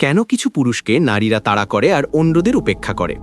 কেন কিছু পুরুষকে নারীরা তাড়া করে আর অন্যদের উপেক্ষা করে?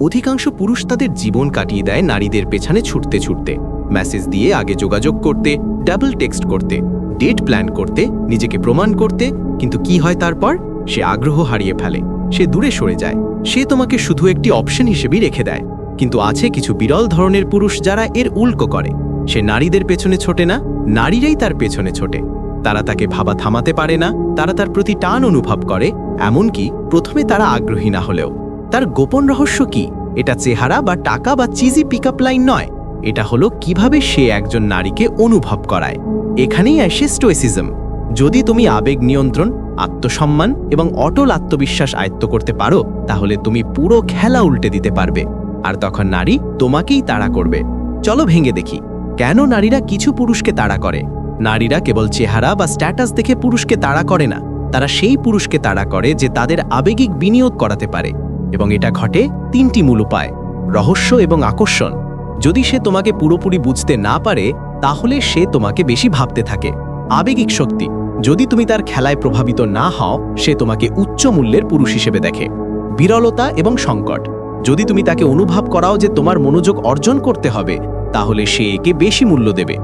অধিকাংশ পুরুষ তাদের জীবন কাটিয়ে দেয় নারীদের পেছনে ছুটতে ছুটতে। মেসেজ দিয়ে আগে যোগাযোগ করতে, ডাবল টেক্সট করতে, ডেট প্ল্যান করতে, নিজেকে প্রমাণ করতে, কিন্তু কি হয় তারপর? সে আগ্রহ হারিয়ে ফেলে, সে দূরে সরে যায়, সে তোমাকে শুধু একটি অপশন হিসেবেই রেখে দেয়। কিন্তু আছে কিছু বিরল ধরনের পুরুষ যারা এর উল্টো করে। সে নারীদের পেছনে ছোটে না, নারীরাই তার পেছনে ছোটে। তারা তাকে ভাবা থামাতে পারে না, তারা তার প্রতি টান অনুভব করে, এমনকি প্রথমে তারা আগ্রহী না হলেও। তার গোপন রহস্য কি? এটা চেহারা বা টাকা বা চিজি পিক লাইন নয়। এটা হলো কীভাবে সে একজন নারীকে অনুভব করায়। এখানেই আসে স্টোয়েসিজম যদি তুমি আবেগ নিয়ন্ত্রণ, আত্মসম্মান এবং অটল আত্মবিশ্বাস আয়ত্ত করতে পারো, তাহলে তুমি পুরো খেলা উল্টে দিতে পারবে। আর তখন নারী তোমাকেই তাড়া করবে। চলো ভেঙে দেখি, কেন নারীরা কিছু পুরুষকে তাড়া করে? নারীরা কেবল চেহারা বা স্ট্যাটাস দেখে পুরুষকে তাড়া করে না। তারা সেই পুরুষকে তাড়া করে যে তাদের আবেগিক বিনিয়োগ করাতে পারে। এবং এটা ঘটে তিনটি মূল উপায়, রহস্য এবং আকর্ষণ। যদি সে তোমাকে পুরোপুরি বুঝতে না পারে, তাহলে সে তোমাকে বেশি ভাবতে থাকে। আবেগিক শক্তি, যদি তুমি তার খেলায় প্রভাবিত না হও, সে তোমাকে উচ্চ মূল্যের পুরুষ হিসেবে দেখে। বিরলতা এবং সংকট, যদি তুমি তাকে অনুভব করাও যে তোমার মনোযোগ অর্জন করতে হবে, তাহলে সে একে বেশি মূল্য দেবে।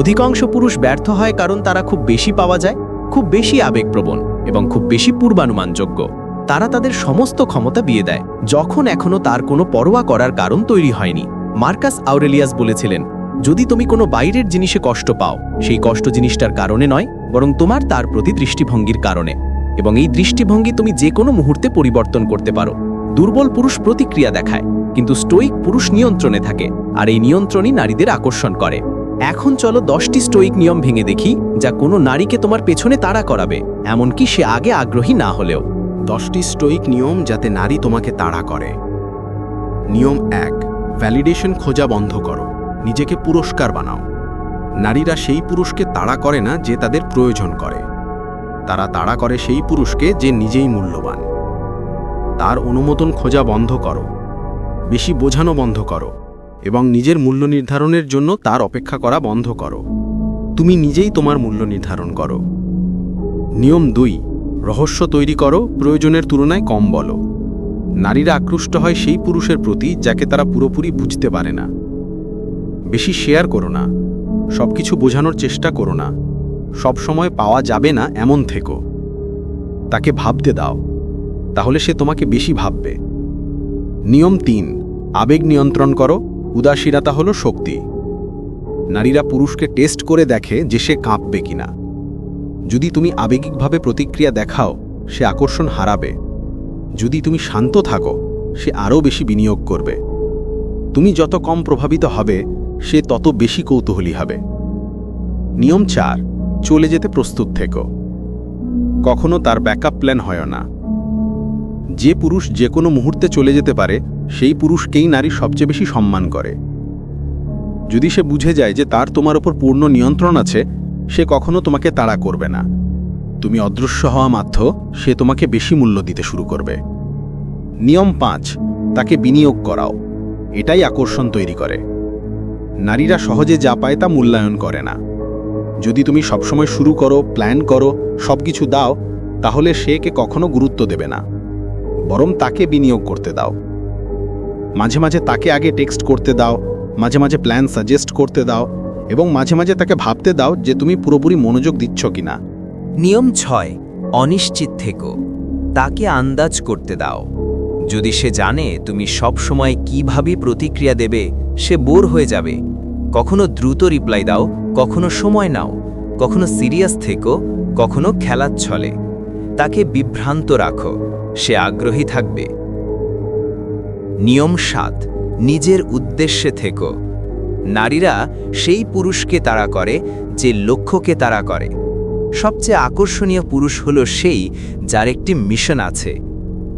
অধিকাংশ পুরুষ ব্যর্থ হয় কারণ তারা খুব বেশি পাওয়া যায়, খুব বেশি আবেগপ্রবণ এবং খুব বেশি পূর্বানুমানযোগ্য। তারা তাদের সমস্ত ক্ষমতা বিয়ে দেয়, যখন এখনও তার কোনো পরোয়া করার কারণ তৈরি হয়নি। মার্কাস আউরেলিয়াস বলেছিলেন, যদি তুমি কোনো বাইরের জিনিসে কষ্ট পাও, সেই কষ্ট জিনিসটার কারণে নয়, বরং তোমার তার প্রতি দৃষ্টিভঙ্গির কারণে। এবং এই দৃষ্টিভঙ্গি তুমি যে কোনো মুহূর্তে পরিবর্তন করতে পারো। দুর্বল পুরুষ প্রতিক্রিয়া দেখায়, কিন্তু স্টোইক পুরুষ নিয়ন্ত্রণে থাকে, আর এই নিয়ন্ত্রণই নারীদের আকর্ষণ করে। এখন চলো দশটি স্টোইক নিয়ম ভেঙে দেখি, যা কোনো নারীকে তোমার পেছনে তাড়া করাবে, এমনকি সে আগে আগ্রহী না হলেও। দশটি স্টোইক নিয়ম যাতে নারী তোমাকে তাড়া করে। নিয়ম এক ভ্যালিডেশন খোঁজা বন্ধ করো, নিজেকে পুরস্কার বানাও। নারীরা সেই পুরুষকে তাড়া করে না যে তাদের প্রয়োজন করে। তারা তাড়া করে সেই পুরুষকে যে নিজেই মূল্যবান। তার অনুমোদন খোঁজা বন্ধ করো। বেশি বোঝানো বন্ধ করো। এবং নিজের মূল্য নির্ধারণের জন্য তার অপেক্ষা করা বন্ধ করো। তুমি নিজেই তোমার মূল্য নির্ধারণ করো। নিয়ম দুই, রহস্য তৈরি করো, প্রয়োজনের তুলনায় কম বলো। নারীরা আকৃষ্ট হয় সেই পুরুষের প্রতি যাকে তারা পুরোপুরি বুঝতে পারে না। বেশি শেয়ার করো না। সব কিছু বোঝানোর চেষ্টা করো না। সব সময় পাওয়া যাবে না এমন থেকো। তাকে ভাবতে দাও। তাহলে সে তোমাকে বেশি ভাববে। নিয়ম তিন, আবেগ নিয়ন্ত্রণ করো উদাসীনতা হলো শক্তি। নারীরা পুরুষকে টেস্ট করে দেখে যে সে কাঁপবে কিনা। যদি তুমি আবেগিকভাবে প্রতিক্রিয়া দেখাও, সে আকর্ষণ হারাবে। যদি তুমি শান্ত থাকো, সে আরও বেশি বিনিয়োগ করবে। তুমি যত কম প্রভাবিত হবে, সে তত বেশি কৌতূহলী হবে। নিয়ম চার, চলে যেতে প্রস্তুত থেকো। কখনো তার ব্যাকআপ প্ল্যান হয় না। যে পুরুষ যে কোনো মুহূর্তে চলে যেতে পারে, সেই পুরুষকেই নারী সবচেয়ে বেশি সম্মান করে। যদি সে বুঝে যায় যে তার তোমার ওপর পূর্ণ নিয়ন্ত্রণ আছে, সে কখনো তোমাকে তাড়া করবে না। তুমি অদৃশ্য হওয়া মাত্র সে তোমাকে বেশি মূল্য দিতে শুরু করবে। নিয়ম পাঁচ, তাকে বিনিয়োগ করাও। এটাই আকর্ষণ তৈরি করে। নারীরা সহজে যা পায় তা মূল্যায়ন করে না। যদি তুমি সবসময় শুরু করো প্ল্যান করো সব কিছু দাও, তাহলে সে একে কখনো গুরুত্ব দেবে না। বরং তাকে বিনিয়োগ করতে দাও। মাঝে মাঝে তাকে আগে টেক্সট করতে দাও, মাঝে মাঝে প্ল্যান সাজেস্ট করতে দাও এবং মাঝে মাঝে তাকে ভাবতে দাও যে তুমি পুরোপুরি মনোযোগ দিচ্ছ কিনা। নিয়ম ছয়, অনিশ্চিত থেকো। তাকে আন্দাজ করতে দাও। যদি সে জানে তুমি সব সময় কীভাবে প্রতিক্রিয়া দেবে, সে বোর হয়ে যাবে। কখনো দ্রুত রিপ্লাই দাও, কখনো সময় নাও, কখনো সিরিয়াস থেকো, কখনো খেলার ছলে। তাকে বিভ্রান্ত রাখো, সে আগ্রহী থাকবে। নিয়ম সাত, নিজের উদ্দেশ্যে থেকো। নারীরা সেই পুরুষকে তারা করে যে লক্ষ্যকে তারা করে। সবচেয়ে আকর্ষণীয় পুরুষ হল সেই যার একটি মিশন আছে।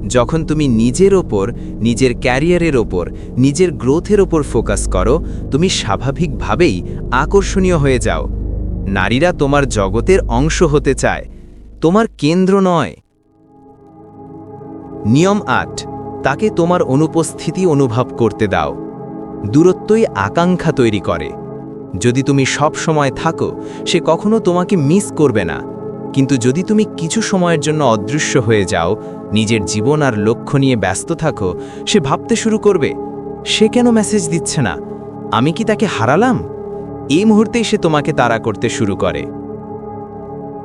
যখন তুমি নিজের ওপর, নিজের ক্যারিয়ারের ওপর, নিজের গ্রোথের ওপর ফোকাস করো, তুমি স্বাভাবিকভাবেই আকর্ষণীয় হয়ে যাও। নারীরা তোমার জগতের অংশ হতে চায় তোমার কেন্দ্র নয়। নিয়ম আট, তাকে তোমার অনুপস্থিতি অনুভব করতে দাও। দূরত্বই আকাঙ্ক্ষা তৈরি করে। যদি তুমি সব সময় থাকো, সে কখনো তোমাকে মিস করবে না। কিন্তু যদি তুমি কিছু সময়ের জন্য অদৃশ্য হয়ে যাও, নিজের জীবন আর লক্ষ্য নিয়ে ব্যস্ত থাকো, সে ভাবতে শুরু করবে, সে কেন মেসেজ দিচ্ছে না? আমি কি তাকে হারালাম? এই মুহূর্তেই সে তোমাকে তাড়া করতে শুরু করে।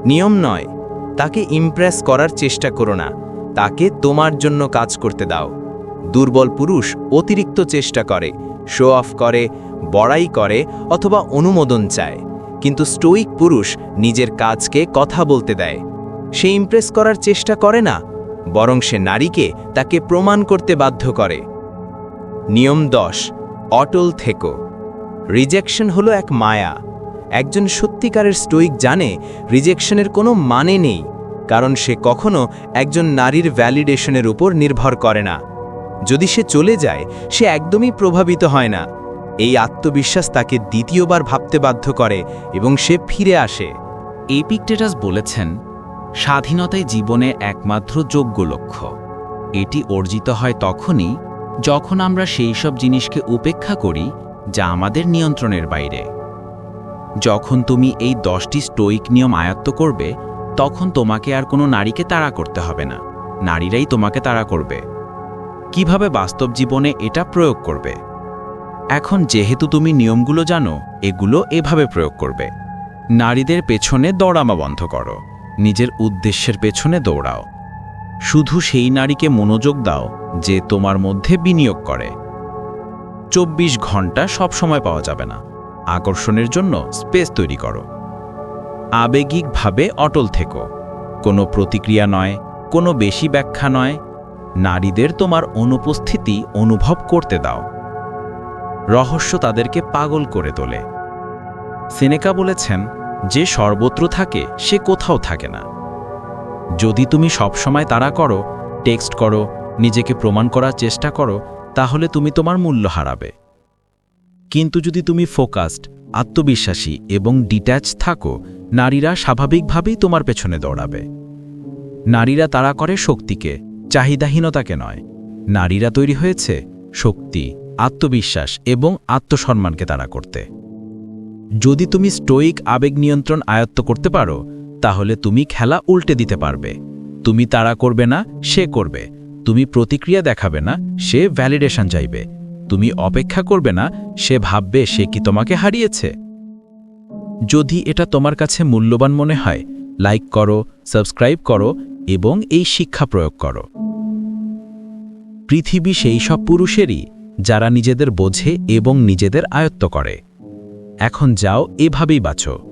নিয়ম নয় তাকে ইমপ্রেস করার চেষ্টা করো না। তাকে তোমার জন্য কাজ করতে দাও। দুর্বল পুরুষ অতিরিক্ত চেষ্টা করে শো অফ করে, বড়াই করে অথবা অনুমোদন চায়। কিন্তু স্টোইক পুরুষ নিজের কাজকে কথা বলতে দেয়। সে ইমপ্রেস করার চেষ্টা করে না, বরং সে নারীকে তাকে প্রমাণ করতে বাধ্য করে। নিয়ম দশ, অটল থেকো। রিজেকশন হলো এক মায়া। একজন সত্যিকারের স্টোইক জানে রিজেকশনের কোনো মানে নেই, কারণ সে কখনো একজন নারীর ভ্যালিডেশনের উপর নির্ভর করে না। যদি সে চলে যায়, সে একদমই প্রভাবিত হয় না। এই আত্মবিশ্বাস তাকে দ্বিতীয়বার ভাবতে বাধ্য করে এবং সে ফিরে আসে। এপিকটেটাস বলেছেন, স্বাধীনতাই জীবনে একমাত্র যোগ্য লক্ষ্য। এটি অর্জিত হয় তখনই যখন আমরা সেই সব জিনিসকে উপেক্ষা করি যা আমাদের নিয়ন্ত্রণের বাইরে। যখন তুমি এই দশটি স্টোইক নিয়ম আয়ত্ত করবে, তখন তোমাকে আর কোনো নারীকে তাড়া করতে হবে না। নারীরাই তোমাকে তাড়া করবে। কীভাবে বাস্তব জীবনে এটা প্রয়োগ করবে? এখন যেহেতু তুমি নিয়মগুলো জানো, এগুলো এভাবে প্রয়োগ করবে। নারীদের পেছনে দৌড়ামা বন্ধ করো। নিজের উদ্দেশ্যের পেছনে দৌড়াও। শুধু সেই নারীকে মনোযোগ দাও, যে তোমার মধ্যে বিনিয়োগ করে। চব্বিশ ঘণ্টা সব সময় পাওয়া যাবে না। আকর্ষণের জন্য স্পেস তৈরি করো। আবেগিকভাবে অটল থেকো। কোনো প্রতিক্রিয়া নয়, কোনো বেশি ব্যাখ্যা নয়। নারীদের তোমার অনুপস্থিতি অনুভব করতে দাও। রহস্য তাদেরকে পাগল করে তোলে। সেনেকা বলেছেন, যে সর্বত্র থাকে, সে কোথাও থাকে না। যদি তুমি সবসময় তাড়া করো, টেক্সট করো, নিজেকে প্রমাণ করার চেষ্টা করো, তাহলে তুমি তোমার মূল্য হারাবে। কিন্তু যদি তুমি ফোকাসড, আত্মবিশ্বাসী এবং ডিট্যাচ থাকো, নারীরা স্বাভাবিকভাবেই তোমার পেছনে দৌড়াবে। নারীরা তারা করে শক্তিকে, চাহিদাহীনতাকে নয়। নারীরা তৈরি হয়েছে শক্তি, আত্মবিশ্বাস এবং আত্মসম্মানকে তারা করতে। যদি তুমি স্টোইক আবেগ নিয়ন্ত্রণ আয়ত্ত করতে পারো, তাহলে তুমি খেলা উল্টে দিতে পারবে। তুমি তারা করবে না, সে করবে। তুমি প্রতিক্রিয়া দেখাবে না, সে ভ্যালিডেশন চাইবে। তুমি অপেক্ষা করবে না, সে ভাববে সে কি তোমাকে হারিয়েছে। যদি এটা তোমার কাছে মূল্যবান মনে হয়, লাইক করো, সাবস্ক্রাইব করো এবং এই শিক্ষা প্রয়োগ করো। পৃথিবী সেই সব পুরুষেরই, যারা নিজেদের বোঝে এবং নিজেদের আয়ত্ত করে। এখন যাও, এভাবেই বাঁচো।